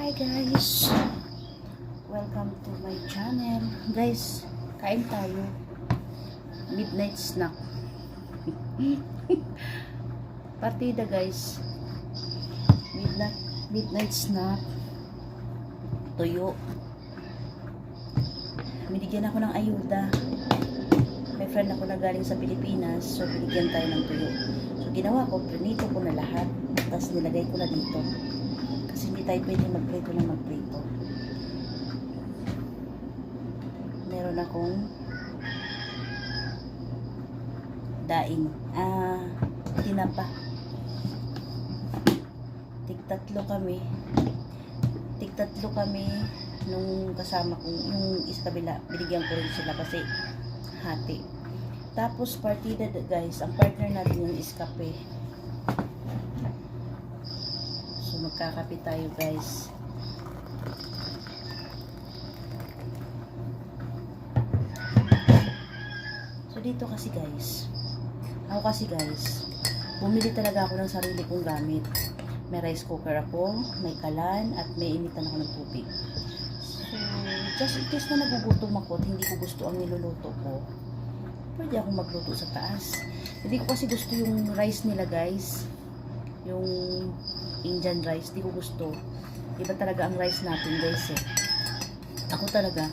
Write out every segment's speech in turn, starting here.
Hi guys! Welcome to my channel. Guys, kain tayo. Midnight snack. Partida guys. Midnight, midnight snack. Tuyo. Binigyan ako ng ayuda. May friend ako na galing sa Pilipinas, so binigyan tayo ng tuyo. So ginawa ko, prinito ko na lahat. Tapos nilagay ko na dito. Kasi hindi tayo pwede magprito ng magprito. Meron akong daing. Ah, tinapa. Tigtatlo kami. Tigtatlo kami nung kasama kong, yung isa kabila, binigyan ko rin sila kasi hati. Tapos partida guys, ang partner natin yung iskape. So magkakape tayo guys. So dito kasi guys, ako kasi guys, bumili talaga ako ng sarili kong gamit. May rice cooker ako, may kalan, at may initan ako ng tubig. So, just in case na nagugutom ako at hindi ko gusto ang niluluto ko, pwede akong magluto sa taas. Hindi ko kasi gusto yung rice nila guys. Yung Indian rice, di ko gusto. Iba talaga ang rice natin guys eh. Ako talaga,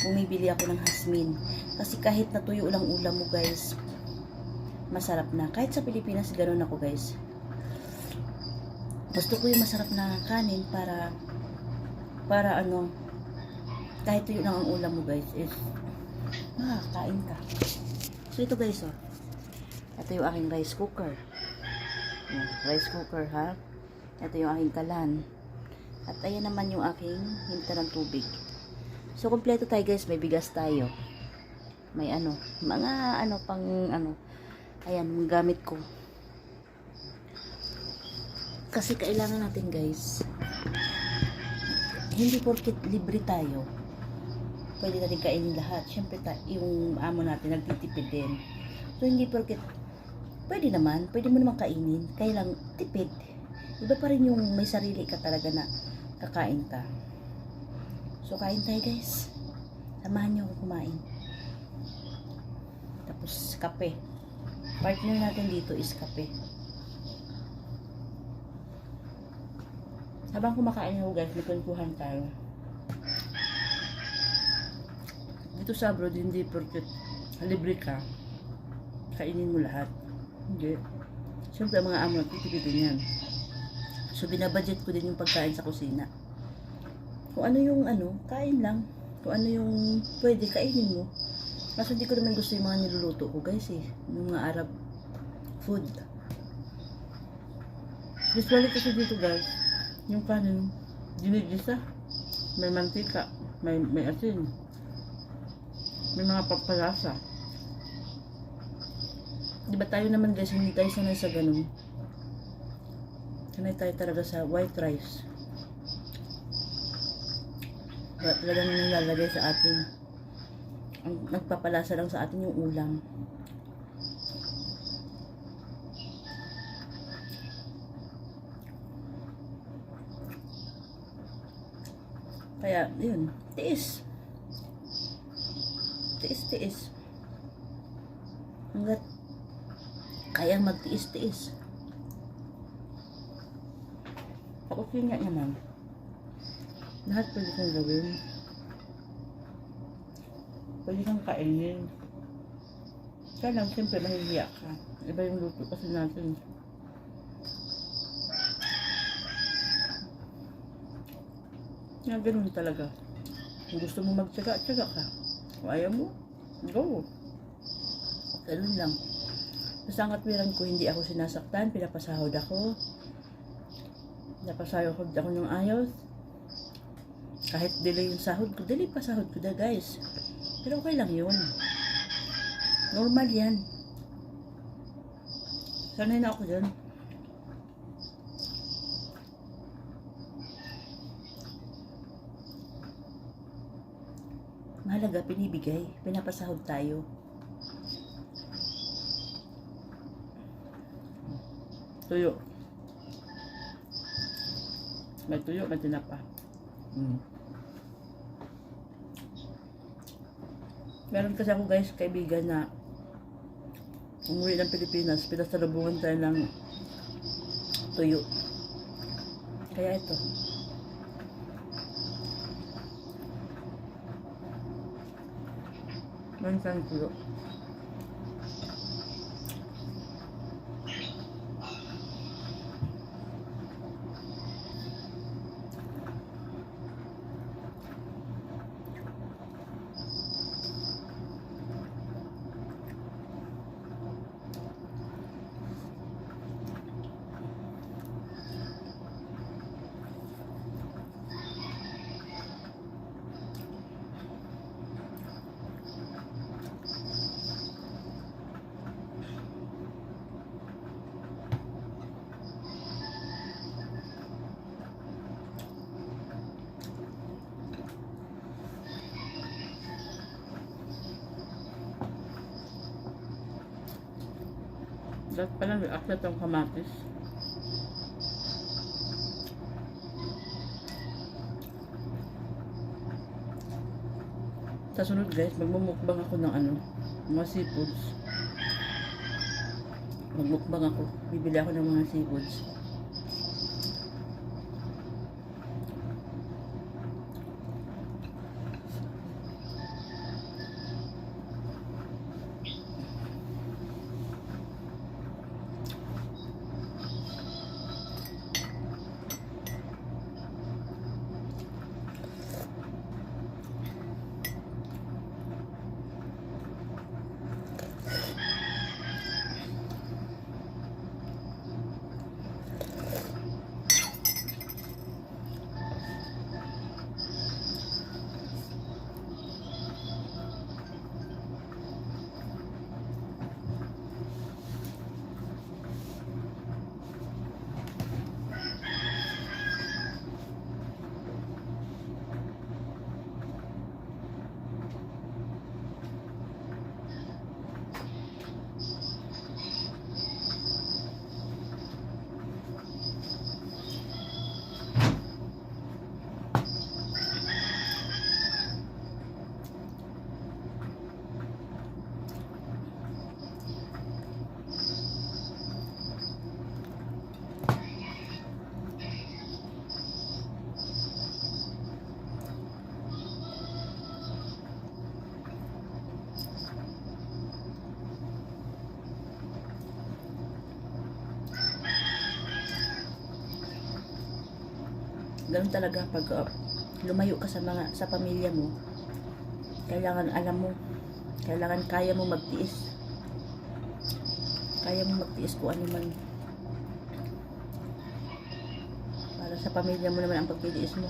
bumibili ako ng hasmin. Kasi kahit natuyo lang ulam mo guys, masarap na. Kahit sa Pilipinas, ganun ako guys. Gusto ko yung masarap na kanin para para ano kahit tuyo lang ang ulam mo guys is makakain ka. So ito guys oh. Ito yung aking rice cooker. Yan, rice cooker ha. Ito yung aking kalan. At ayan naman yung aking hinta ng tubig. So kompleto tayo guys, may bigas tayo. May ano, mga ano pang ano. Ayan, mga gamit ko. Kasi kailangan natin guys, hindi porket libre tayo, pwede natin kainin lahat. Siyempre, ta- yung amo natin nagtitipid din. So, hindi porket, pwede naman, pwede mo naman kainin, kaya lang tipid. Iba pa rin yung may sarili ka talaga na kakain ka. So, kain tayo guys. Samahan niyo ako kumain. Tapos, kape. Partner natin dito is kape. Habang kumakain ako guys, may kwentuhan tayo. Dito sa abroad, hindi porket libre ka, kainin mo lahat. Hindi. Siyempre, mga amo, titipidin yan. So, binabudget ko din yung pagkain sa kusina. Kung ano yung ano, kain lang. Kung ano yung pwede, kainin mo. Kaso hindi ko naman gusto yung mga niluluto ko guys eh. Yung mga Arab food. Usually kasi dito guys, yung kanin, ginigisa. May mantika, may, may asin, may mga papalasa. Di ba tayo naman guys, hindi tayo sanay sa ganun. Sanay tayo talaga sa white rice. Wala talagang nilalagay sa atin. Ang nagpapalasa lang sa atin yung ulam. Kaya, yun, tiis. Tiis, tiis. Hanggat kaya magtiis-tiis. Ako nga naman. Lahat pwede kong gawin. Pwede kang kainin. Kaya lang, siyempre, mahihiya ka. Iba yung luto kasi natin. Nga ganun talaga. Kung gusto mo magtsaga, tsaga ka. Kung ayaw mo, go. Ganun lang. Basta ang katwiran ko, hindi ako sinasaktan, pinapasahod ako. Pinapasahod ako ng ayos. Kahit delay yung sahod ko, delay pa sahod ko na guys. Pero okay lang yun. Normal yan. Sanay na ako dyan. Mahalaga, pinibigay. Pinapasahod tayo. Tuyo. May tuyo, may tinapa. Mm. Meron kasi ako guys, kaibigan na umuwi ng Pilipinas, pinasalubungan tayo ng tuyo. Kaya ito. Tayong tuyo. Dapat pala may aklat ang kamatis. Sa sunod guys, magmumukbang ako ng ano, mga seafoods. Magmukbang ako. Bibili ako ng mga seafoods. Ganun talaga pag uh, lumayo ka sa mga sa pamilya mo. Kailangan alam mo, kailangan kaya mo magtiis. Kaya mo magtiis kung ano man. Para sa pamilya mo naman ang pagtitiis mo.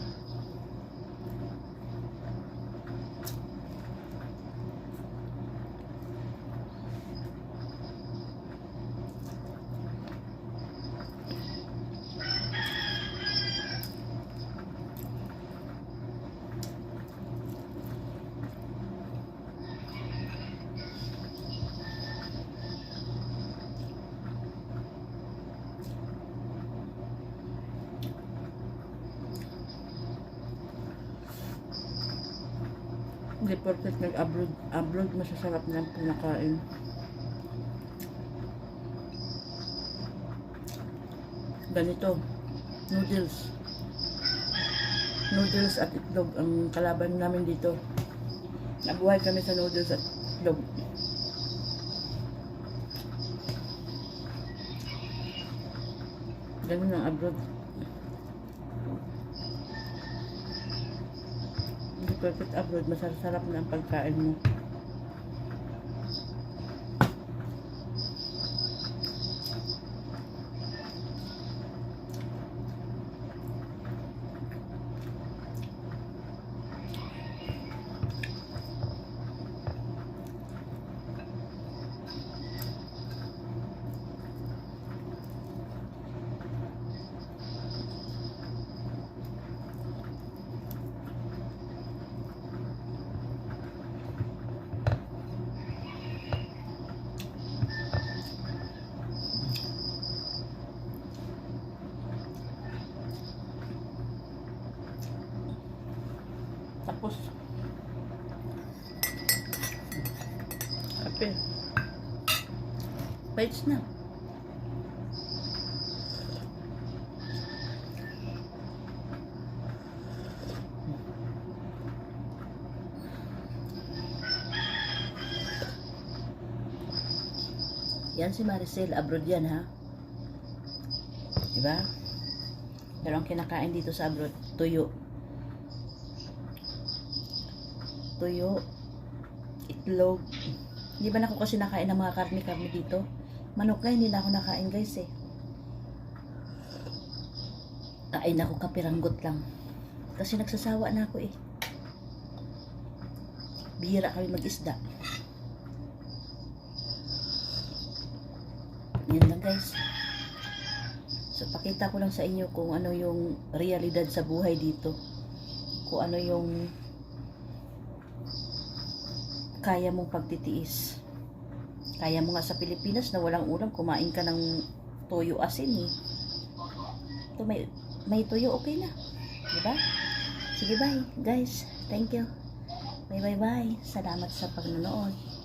Hindi porket nag-abroad, abroad masasarap na ang pinakain. Ganito, noodles. Noodles at itlog ang kalaban namin dito. Nabuhay kami sa noodles at itlog. Ganun ang abroad. Perfect abroad, masarap na ang pagkain mo. Kape. Bites na. Yan si Maricel, abroad yan ha. Diba? Pero ang kinakain dito sa abroad, tuyo. Tuyo. Itlog. Hindi ba na ako kasi nakain ng mga karne-karne dito? Manok nga, hindi na ako nakain guys eh. Kain ako kapiranggot lang. Kasi nagsasawa na ako eh. Bihira kami mag-isda. Yan lang guys. So pakita ko lang sa inyo kung ano yung realidad sa buhay dito. Kung ano yung kaya mong pagtitiis. Kaya mo nga sa Pilipinas na walang ulam, kumain ka ng toyo asin eh. Ito may, may toyo, okay na. Diba? Sige bye guys. Thank you. Bye bye bye. Salamat sa pagnonood.